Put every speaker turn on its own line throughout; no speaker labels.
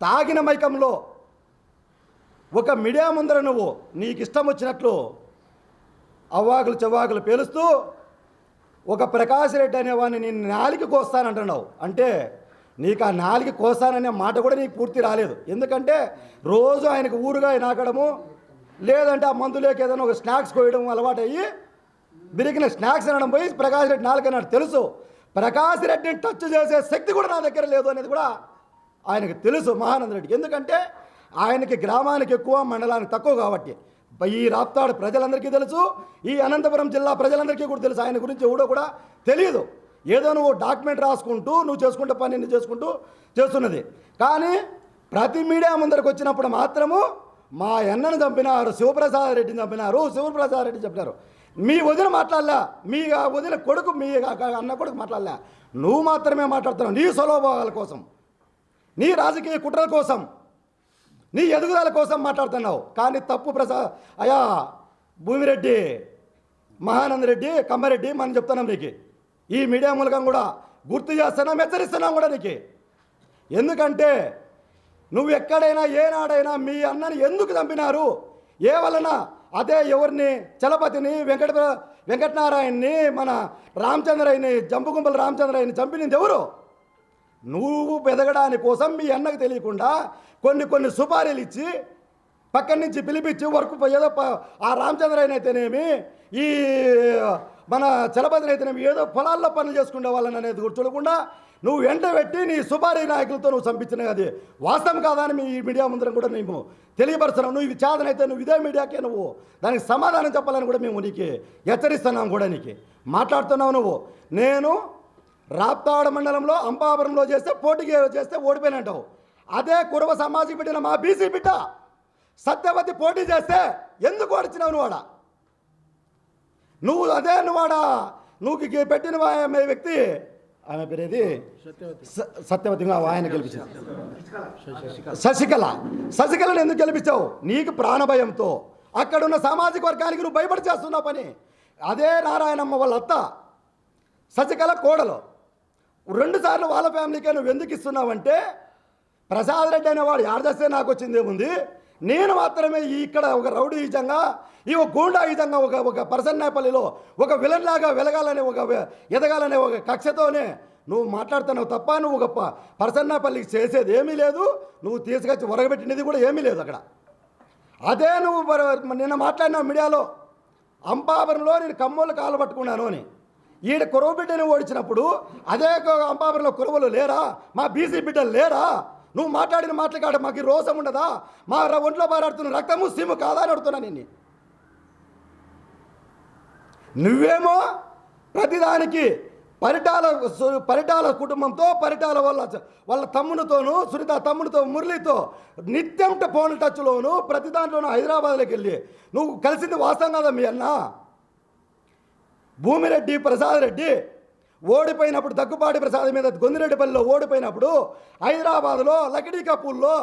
తాగిన మైకంలో ఒక మీడియా ముందర నువ్వు నీకు ఇష్టం వచ్చినట్లు అవ్వాకులు చెవ్వాకులు పేలుస్తూ ఒక ప్రకాష్ రెడ్డి అనేవాడిని నేను నాలికి కోస్తానంటున్నావు. అంటే నీకు ఆ నాలికి కోస్తాననే మాట కూడా నీకు పూర్తి రాలేదు. ఎందుకంటే రోజు ఆయనకు ఊరుగా నాకడము లేదంటే ఆ మందులోకి ఏదైనా ఒక స్నాక్స్ కోయడం అలవాటు అయ్యి బిరిగిన స్నాక్స్ అనడం పోయి ప్రకాష్ రెడ్డి నాలుగు అన్నాడు తెలుసు. ప్రకాష్ రెడ్డిని టచ్ చేసే శక్తి కూడా నా దగ్గర లేదు అనేది కూడా ఆయనకు తెలుసు మహానంద రెడ్డి. ఎందుకంటే ఆయనకి గ్రామానికి ఎక్కువ మండలానికి తక్కువ కాబట్టి. ఈ రాప్తాడు ప్రజలందరికీ తెలుసు ఈ అనంతపురం జిల్లా ప్రజలందరికీ కూడా తెలుసు. ఆయన గురించి ఎవడో కూడా తెలియదు ఏదో నువ్వు డాక్యుమెంట్ రాసుకుంటూ నువ్వు చేసుకుంటే పని నువ్వు చేసుకుంటూ చేస్తున్నది. కానీ ప్రతి మీడియా ముందరికి వచ్చినప్పుడు మాత్రము మా అన్నను చంపినారు శివప్రసాద్ రెడ్డిని చంపినారు శివప్రసాద్ రెడ్డి చెప్పినారు మీ వదిన మాట్లాడలే మీ వదిన కొడుకు మీ అన్న కొడుకు మాట్లాడలే. నువ్వు మాత్రమే మాట్లాడుతున్నావు నీ స్వలోభావాల కోసం. నీ రాజకీయ కుట్రల కోసం నీ ఎదుగుదల కోసం మాట్లాడుతున్నావు. కానీ తప్పు ప్రసా అయా భూమిరెడ్డి మహానంద రెడ్డి కమ్మారెడ్డి మనం చెప్తున్నాం నీకు. ఈ మీడియా మూలకం కూడా గుర్తు చేస్తున్నాం హెచ్చరిస్తున్నాం కూడా నీకు. ఎందుకంటే నువ్వు ఎక్కడైనా ఏనాడైనా మీ అన్నని ఎందుకు చంపినారు? ఏ వలన? అదే ఎవరిని? చలపతిని వెంకట వెంకటనారాయణని మన రామచంద్రయ్యని జంపుగుంపల రామచంద్రయ్యని చంపినది ఎవరు? నువ్వు పెదగడాని కోసం మీ అన్నకు తెలియకుండా కొన్ని కొన్ని సుపారీలు ఇచ్చి పక్కన నుంచి పిలిపించి వర్క్ ఏదో ప- ఆ రామచంద్రయ్య అయితేనేమి ఈ మన చలపతిని అయితేనేమి ఏదో పొలాల్లో పనులు చేసుకునే వాళ్ళని అనేది చూడకుండా నువ్వు వెంట పెట్టి నీ సుపారీ నాయకులతో నువ్వు చంపించిన అది. వాస్తవం కాదా అని మీ మీడియా ముందరం కూడా మేము తెలియపరుస్తున్నాం. నువ్వు ఇది చాదనైతే నువ్వు ఇదే మీడియాకే నువ్వు. దానికి సమాధానం చెప్పాలని కూడా మేము నీకు హెచ్చరిస్తున్నాం కూడా నీకు. మాట్లాడుతున్నావు నువ్వు. నేను రాప్తాడ మండలంలో అంపాపురంలో చేస్తే పోటీకి చేస్తే ఓడిపోయినంటావు. అదే కురవ సమాజం పెట్టిన మా బీసీ బిడ్డ సత్యవతి పోటీ చేస్తే ఎందుకు ఓడిచినావు నువ్వు ఆడ? నువ్వు అదే నువ్వు ఆడ నువ్వు పెట్టిన వ్యక్తి ఆమె పేరేది? సత్యవతి. ఆయన గెలిపించింది. శశికళ. శశికళను ఎందుకు గెలిపించావు? నీకు ప్రాణభయంతో అక్కడున్న సామాజిక వర్గానికి నువ్వు భయపడి చేస్తున్నావు పని. అదే నారాయణమ్మ వాళ్ళ అత్త. శశికళ కోడలు. రెండు సార్లు వాళ్ళ ఫ్యామిలీకే నువ్వు ఎందుకు ఇస్తున్నావంటే ప్రసాద్ రెడ్డి అనేవాడు ఆడదస్తే నాకు వచ్చింది ఉంది నేను మాత్రమే ఇక్కడ ఒక రౌడీ ఈజంగా ఈ ఒక గూండా ఈజంగా ఒక ఒక పర్సన్నేపల్లిలో ఒక విలన్ లాగా వెలగాలనే ఒక ఎదగాలనే ఒక కక్షతోనే నువ్వు మాట్లాడుతున్నావు తప్ప నువ్వు ఒక ప- చేసేది ఏమీ లేదు. నువ్వు తీసుకొచ్చి ఒరగబెట్టినది కూడా ఏమీ లేదు అక్కడ. అదే నువ్వు నిన్న మాట్లాడినావు మీడియాలో అంపాపురంలో నేను కమ్మోళ్ళు కాలు పట్టుకున్నాను అని. ఈడ కురవ బిడ్డని ఓడించినప్పుడు అదే అంబాపురంలో కురవలు లేరా? మా బీసీ బిడ్డలు లేరా? నువ్వు మాట్లాడిన మాటలు కాడ మాకు రోసం ఉండదా? మా ఒంట్లో పారాడుతున్న రక్తము సీము కాదా అని అడుగుతున్నా నిన్ను. నువ్వేమో ప్రతిదానికి పరిటాల పరిటాల కుటుంబంతో పరిటాల వాళ్ళ వాళ్ళ తమ్మునితోనూ సునీత తమ్మునితో మురళితో నిత్యం ఫోన్ టచ్లోను ప్రతి దాంట్లోనూ హైదరాబాద్లోకి వెళ్ళి నువ్వు కలిసింది వాస్తవం కదా మీ అన్న? భూమిరెడ్డి ప్రసాద్ రెడ్డి ఓడిపోయినప్పుడు దగ్గుపాటి ప్రసాద్ మీద గొందిరెడ్డిపల్లిలో ఓడిపోయినప్పుడు హైదరాబాద్లో లకిడీ కపూర్లో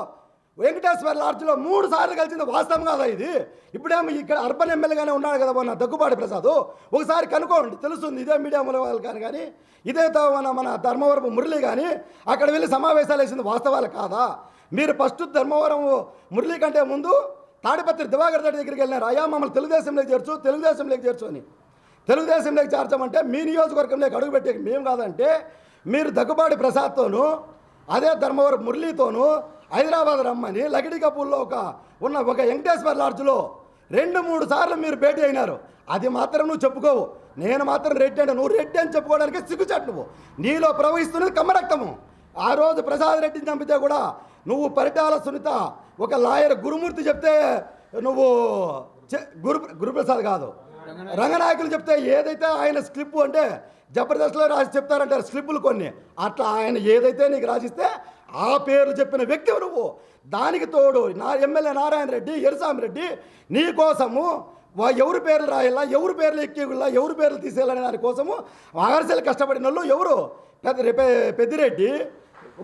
వెంకటేశ్వర లాడ్జ్లో మూడు సార్లు కలిసింది వాస్తవం కాదా ఇది? ఇప్పుడేమో ఇక్కడ అర్బన్ ఎమ్మెల్యేగానే ఉన్నాడు కదా మన దగ్గుపాటి ప్రసాద్. ఒకసారి కనుక్కోండి తెలుస్తుంది ఇదే మీడియా మూలవాళ్ళు కానీ కానీ ఇదే మన మన ధర్మవరపు మురళి కానీ అక్కడ వెళ్ళి సమావేశాలు వేసింది వాస్తవాలు కాదా? మీరు ఫస్ట్ ధర్మవరం మురళి కంటే ముందు తాడిపత్రి దివాకర్ రెడ్డి దగ్గరికి వెళ్ళినారు. అయ్యా మమ్మల్ని తెలుగుదేశంలోకి చేర్చు తెలుగుదేశంలోకి చేర్చు అని. తెలుగుదేశంలోకి చేర్చమంటే మీ నియోజకవర్గంలోకి అడుగుపెట్టే మేము కాదంటే మీరు దగ్గుబాటి ప్రసాద్తోనూ అదే ధర్మవరం మురళీతోనూ హైదరాబాద్ రమ్మని లకిడి కపూర్లో ఒక ఉన్న ఒక వెంకటేశ్వర లాడ్జ్లో రెండు మూడు సార్లు మీరు భేటీ అయినారు. అది మాత్రం నువ్వు చెప్పుకోవు. నేను మాత్రం రెడ్డి అంటే నువ్వు రెడ్డి అని చెప్పుకోవడానికి సిగ్గుచాటు నువ్వు. నీలో ప్రవహిస్తున్నది కమ్మరక్తము. ఆ రోజు ప్రసాద్ రెడ్డిని చంపితే కూడా నువ్వు పరిటాల సునీత ఒక లాయర్ గురుమూర్తి చెప్తే నువ్వు చె- గురు గురుప్రసాద్ కాదు. రంగనాయకులు చెప్తే ఏదైతే ఆయన స్లిప్ అంటే జబర్దస్త్లో రాసి చెప్తారంటారు స్లిప్పులు కొన్ని అట్లా ఆయన ఏదైతే నీకు రాసిస్తే ఆ పేరు చెప్పిన వ్యక్తి నువ్వు. దానికి తోడు నా ఎమ్మెల్యే నారాయణ రెడ్డి ఎరుసామి రెడ్డి నీ కోసము వా- ఎవరి పేర్లు రాయాలా ఎవరి పేర్లు ఎక్కిలా ఎవరి పేర్లు తీసేయాలనే దానికోసము ఆర్సీలు కష్టపడిన వాళ్ళు ఎవరు? పెద్ద పెద్దిరెడ్డి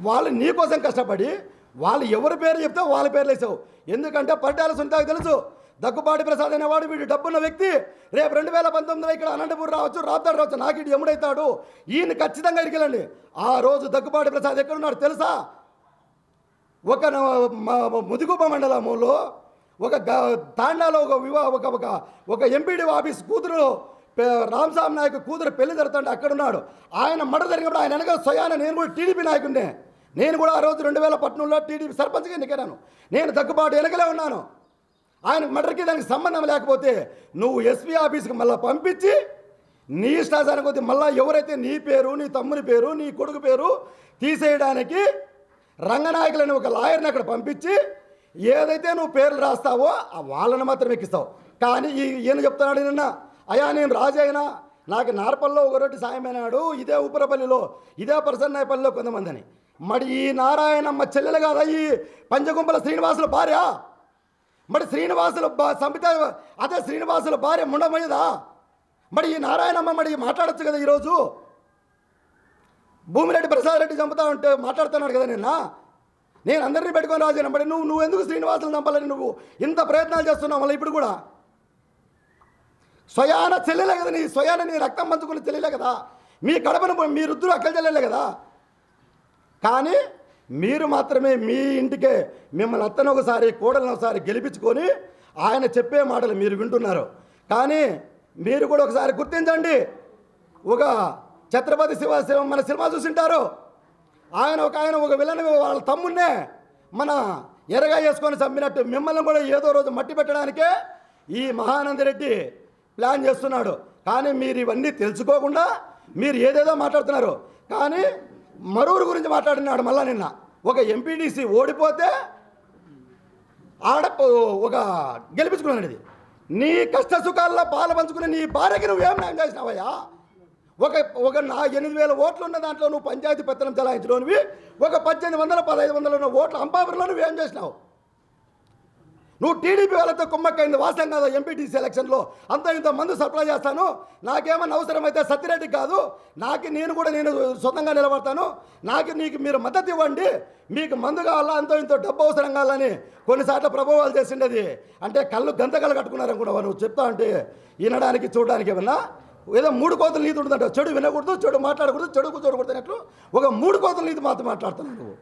వాళ్ళు నీ కోసం కష్టపడి వాళ్ళు ఎవరి పేరు చెప్తే వాళ్ళ పేర్లు వేసావు. ఎందుకంటే పట్టాల సొంతకు తెలుసు దగ్గుబాటి ప్రసాద్ అనేవాడు వీడు డబ్బున్న వ్యక్తి. రేపు రెండు వేల పంతొమ్మిదిలో ఇక్కడ అనంతపూర్ రావచ్చు రాబ్దాడు రావచ్చు. నాకు ఇటు ఎముడైతాడు ఈయన ఖచ్చితంగా ఇరికెళ్ళండి ఆ రోజు దగ్గుబాటి ప్రసాద్ ఎక్కడున్నాడు తెలుసా? ఒక న- మండలంలో ఒక గ- తాండాలో ఒక వివా ఒక ఒక ఒక ఎంపీడీ ఆఫీస్ కూతురు పె- రామస్వామి నాయకు కూతురు పెళ్ళి జరుగుతుంటే అక్కడున్నాడు. ఆయన మడ జరిగినప్పుడు ఆయన వెనక స్వయాన నేను కూడా టీడీపీ నాయకుడినే. నేను కూడా ఆ రోజు రెండు వేల పట్నంలో టీడీపీ సర్పంచ్గా ఎన్నికైనాను నేను దగ్గుబాటు వెనకలే ఉన్నాను. ఆయన మర్డర్కి దానికి సంబంధం లేకపోతే నువ్వు ఎస్పీ ఆఫీస్కి మళ్ళీ పంపించి నీ ఇష్టాచారం కొద్దీ మళ్ళీ ఎవరైతే నీ పేరు నీ తమ్ముని పేరు నీ కొడుకు పేరు తీసేయడానికి రంగనాయకులని ఒక లాయర్ని అక్కడ పంపించి ఏదైతే నువ్వు పేర్లు రాస్తావో ఆ వాళ్ళని మాత్రం ఎక్కిస్తావు. కానీ ఈ ఈయన చెప్తున్నాడు నిన్న అయ్యా నేను రాజైనా నాకు నార్పల్లో ఒక రొట్టి సాయమైనాడు ఇదే ఉప్పరపల్లిలో ఇదే ప్రసన్నాయపల్లిలో కొంతమందిని మరి ఈ నారాయణమ్మ చెల్లెలు కాదా ఈ పంచగుంపల శ్రీనివాసుల భార్య? మరి శ్రీనివాసుల బా సంపిత అదే శ్రీనివాసుల భార్య ముండమయ్యదా? మరి ఈ నారాయణమ్మ మరి మాట్లాడొచ్చు కదా ఈరోజు? భూమిరెడ్డి ప్రసాద్ రెడ్డి చంపుతా ఉంటే మాట్లాడుతున్నాడు కదా నిన్న? నేను అందరినీ పెట్టుకొని రాజు మరి నువ్వు నువ్వు ఎందుకు శ్రీనివాసులు చంపాలని నువ్వు ఇంత ప్రయత్నాలు చేస్తున్నావు మళ్ళీ ఇప్పుడు కూడా? స్వయాన చెల్లెలే కదా నీ స్వయాన నీ రక్తం పంచుకుని చెల్లెలే కదా? మీ కడపను మీ రుద్దురు అక్కడ చెల్లెలే కదా? కానీ మీరు మాత్రమే మీ ఇంటికే మిమ్మల్ని అత్తను ఒకసారి కోడలను ఒకసారి గెలిపించుకొని ఆయన చెప్పే మాటలు మీరు వింటున్నారు. కానీ మీరు కూడా ఒకసారి గుర్తించండి. ఒక ఛత్రపతి శివ మన సినిమా చూసింటారు. ఆయన ఒక ఆయన ఒక విలన్ వాళ్ళ తమ్మున్నే మన ఎరగా చేసుకొని చంపినట్టు మిమ్మల్ని కూడా ఏదో రోజు మట్టి పెట్టడానికే ఈ మహానందరెడ్డి ప్లాన్ చేస్తున్నాడు. కానీ మీరు ఇవన్నీ తెలుసుకోకుండా మీరు ఏదేదో మాట్లాడుతున్నారు. కానీ మరూరు గురించి మాట్లాడినాడు మళ్ళా నిన్న. ఒక ఎంపీడీసీ ఓడిపోతే ఆడ ఒక గెలిపించుకున్నాడు ఇది. నీ కష్ట సుఖాల్లో పాలు పంచుకుని నీ భార్యకి నువ్వేం న్యాయం చేసినావయ్యా? ఒక ఒక నా ఎనిమిది వేల ఓట్లు ఉన్న దాంట్లో నువ్వు పంచాయతీ పెత్తనం చలాయించలోనివి ఒక పద్దెనిమిది వందల పదహైదు వందల ఉన్న ఓట్ల నువ్వు నువ్వేం చేసినావు? నువ్వు టీడీపీ వాళ్ళతో కుమ్మక్కైంది వాసం కాదు ఎంపీటీసీ ఎలక్షన్లో. అంత ఇంత మందు సప్లై చేస్తాను. నాకేమన్నా అవసరమైతే సత్యరెడ్డి కాదు నాకు నేను కూడా నేను సొంతంగా నిలబడతాను. నాకు నీకు మీరు మద్దతు ఇవ్వండి మీకు మందు కావాలా అంత ఇంతో డబ్బు అవసరం కావాలని కొన్నిసార్లు ప్రభావాలు చేసిండేది. అంటే కళ్ళు గంతకళ్ళు కట్టుకున్నారని కూడా నువ్వు? చెప్తా అంటే వినడానికి చూడడానికి ఏమన్నా? ఏదో మూడు కోతలు నీతి ఉంటుందంట. చెడు వినకూడదు చెడు మాట్లాడకూడదు చెడుకు చూడకూడదు అన్నట్లు ఒక మూడు కోతలు నీతి మాత్రం మాట్లాడుతున్నావు నువ్వు.